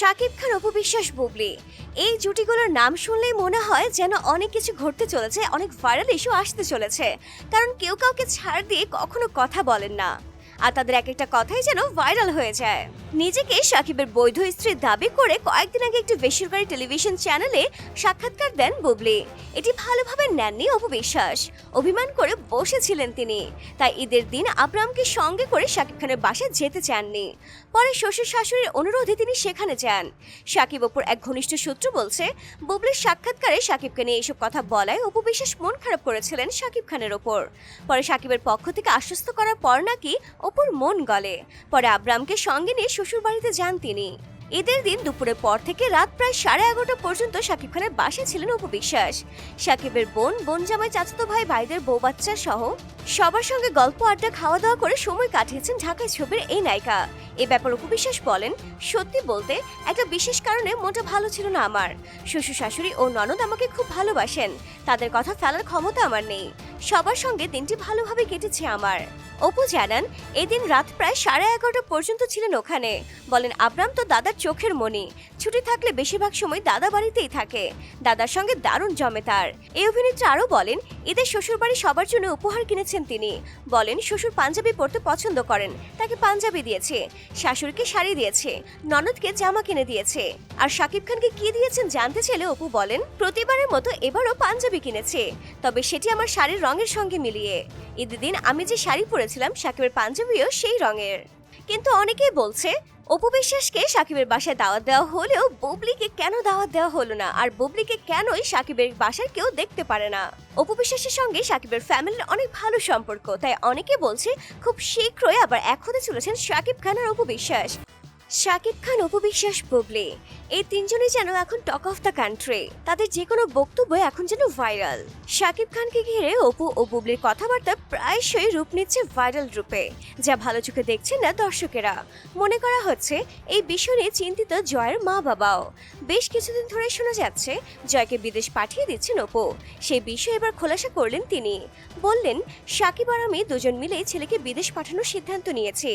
শাকিব খান অপবিশ্বাস বুবলি। এই জুটিগুলোর নাম শুনলেই মনে হয় যেন অনেক কিছু ঘটতে চলেছে, অনেক ভাইরাল ইস্যু আসতে চলেছে। কারণ কেউ কাউকে ছাড় দিয়ে কখনো কথা বলেন না। আর তাদের এক একটা কথাই যেন ভাইরাল হয়ে যায়। নিজেকে সাকিবের বৈধ স্ত্রীর দাবি করে কয়েকদিন আগে একটি বেসরকারি টেলিভিশন চ্যানেলে সাক্ষাৎকার দেন বুবলি। এটি ভালোভাবে নেননি অপবিশ্বাস। অভিমান করে বসেছিলেন তিনি। তাই ঈদের দিন আব্রামকে সঙ্গে করে শাকিব খানের বাসায় যেতে চাননি। পরে শ্বশুর শাশুড়ির অনুরোধে তিনি সেখানে যান। সাকিব অপুর এক ঘনিষ্ঠ সূত্র বলছে, বুবলির সাক্ষাৎকারে সাকিবকে নিয়ে এসব কথা বলায় অপু বিশেষ মন খারাপ করেছিলেন সাকিব খানের ওপর। পরে সাকিবের পক্ষ থেকে আশ্বস্ত করার পর নাকি অপুর মন গলে। পরে আব্রামকে সঙ্গে নিয়ে শ্বশুর বাড়িতে যান তিনি। ঈদের দিন দুপুরের পর থেকে রাত প্রায় সাড়ে এগারোটা পর্যন্ত সাকিব খানের বাসায় ছিলেন অপু বিশ্বাস সাকিবের বোন বোন জামাই চাচাতো ভাই, ভাইদের বউ বাচ্চা সহ সবার সঙ্গে গল্প, আড্ডা খাওয়া দাওয়া করে সময় কাটিয়েছেন ঢাকায় ছবির এই নায়িকা। এ ব্যাপারে অপু বিশ্বাস বলেন, সত্যি বলতে একটা বিশেষ কারণে মনটা ভালো ছিল না আমার। শ্বশুর শাশুড়ি ও ননদ আমাকে খুব ভালোবাসেন। তাদের কথা ফেলার ক্ষমতা আমার নেই। সবার সঙ্গে দিনটি ভালোভাবে কেটেছে আমার। অপু জানান, এদিন রাত প্রায় সাড়ে এগারোটা পর্যন্ত ছিলেন ওখানে। বলেন, আব্রাম তো দাদার চোখের মনি ছুটি থাকলে বেশিরভাগ সময় দাদা বাড়িতেই থাকে। দাদার সঙ্গে দারুণ জমে তার। এই অভিনেত্রী আরও বলেন ঈদের শ্বশুরবাড়ি সবার জন্য উপহার কিনেছেন তিনি। বলেন, শ্বশুর পাঞ্জাবি পরতে পছন্দ করেন। তাকে পাঞ্জাবি দিয়েছে। শাশুড়িকে শাড়ি দিয়েছে। ননদকে জামা কিনে দিয়েছে। আর শাকিব খানকে কি দিয়েছেন জানতে চাইলে অপু বলেন, প্রতিবারের মতো এবারও পাঞ্জাবি কিনেছে। তবে সেটি আমার শাড়ির রঙের সঙ্গে মিলিয়ে। ঈদের দিন আমি যে শাড়ি পরেছিলাম সাকিবের পাঞ্জাবিও সেই রঙের। কিন্তু অনেকেই বলছে, অপু বিশ্বাসকে সাকিবের বাসায় দাওয়াত দেওয়া হলেও বুবলিকে কেন দাওয়াত দেওয়া হলো না? আর বুবলিকে কেনই সাকিবের বাসায় কেউ দেখতে পারে না? অপু বিশ্বাসের সঙ্গে সাকিবের ফ্যামিলির অনেক ভালো সম্পর্ক, তাই অনেকে বলছে, খুব শীঘ্রই আবার এক হতে চলেছেন সাকিব খান আর অপু বিশ্বাস। শাকিব খান উপবিশ্বাস বুবলি। এই তিনজনই যেন এখন টক অফ দ্য কান্ট্রি তাদের যে কোনো বক্তব্য এখন যেন ভাইরাল শাকিব খানকে ঘিরে অপু ও বুবলির কথাবার্তা প্রায়শই রূপ নিচ্ছে ভাইরাল রূপে। যা ভালো চোখে দেখছেন না দর্শকেরা। মনে করা হচ্ছে, এই বিষয় নিয়ে চিন্তিত জয়ের মা বাবাও বেশ কিছুদিন ধরে শোনা যাচ্ছে, জয়কে বিদেশ পাঠিয়ে দিচ্ছেন অপু। সেই বিষয়ে এবার খোলাসা করলেন তিনি। বললেন, সাকিব আর আমি দুজন মিলে ছেলেকে বিদেশ পাঠানোর সিদ্ধান্ত নিয়েছি।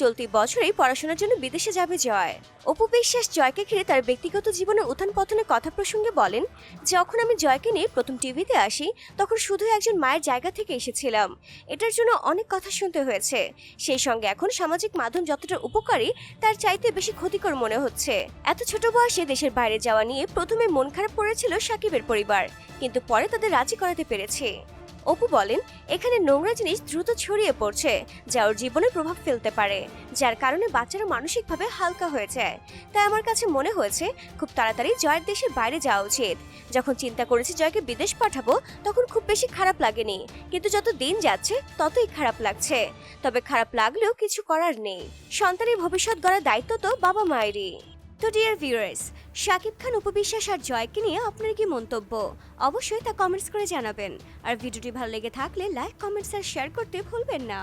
চলতি বছরেই পড়াশোনার জন্য বিদেশে যাবে জয়। অপু বিশ্বাস জয়কে ঘিরে তার ব্যক্তিগত জীবনের উত্থান পতনের কথা প্রসঙ্গে বলেন, যখন আমি জয়কে নিয়ে প্রথম টিভিতে আসি, তখন শুধু একজন মায়ের জায়গা থেকে এসেছিলাম। এটার জন্য অনেক কথা শুনতে হয়েছে। সেই সঙ্গে এখন সামাজিক মাধ্যম যতটা উপকারী, তার চাইতে বেশি ক্ষতিকর মনে হচ্ছে। এত ছোট বয়সে দেশের বাইরে যাওয়া নিয়ে প্রথমে মন খারাপ করেছিল সাকিবের পরিবার, কিন্তু পরে তাদের রাজি করাতে পেরেছে। অপু বলেন, এখানে নোংরা জিনিস দ্রুত ছড়িয়ে পড়ছে, যা ওর জীবনে প্রভাব ফেলতে পারে, যার কারণে বাচ্চারা মানসিকভাবে হালকা হয়ে যায়। তাই আমার কাছে মনে হয়েছে, খুব তাড়াতাড়ি জয়ের দেশের বাইরে যাওয়া উচিত। যখন চিন্তা করেছি জয়কে বিদেশ পাঠাবো, তখন খুব বেশি খারাপ লাগেনি, কিন্তু যত দিন যাচ্ছে, ততই খারাপ লাগছে। তবে খারাপ লাগলেও কিছু করার নেই। সন্তানের ভবিষ্যৎ গড়ার দায়িত্ব তো বাবা মায়েরই তো ডিয়ার ভিউয়ার্স শাকিব খান, উপবিশ্বাস আর জয়কে নিয়ে আপনার কি মন্তব্য? অবশ্যই তা কমেন্টস করে জানাবেন। আর ভিডিওটি ভালো লেগে থাকলে লাইক কমেন্টস আর শেয়ার করতে ভুলবেন না।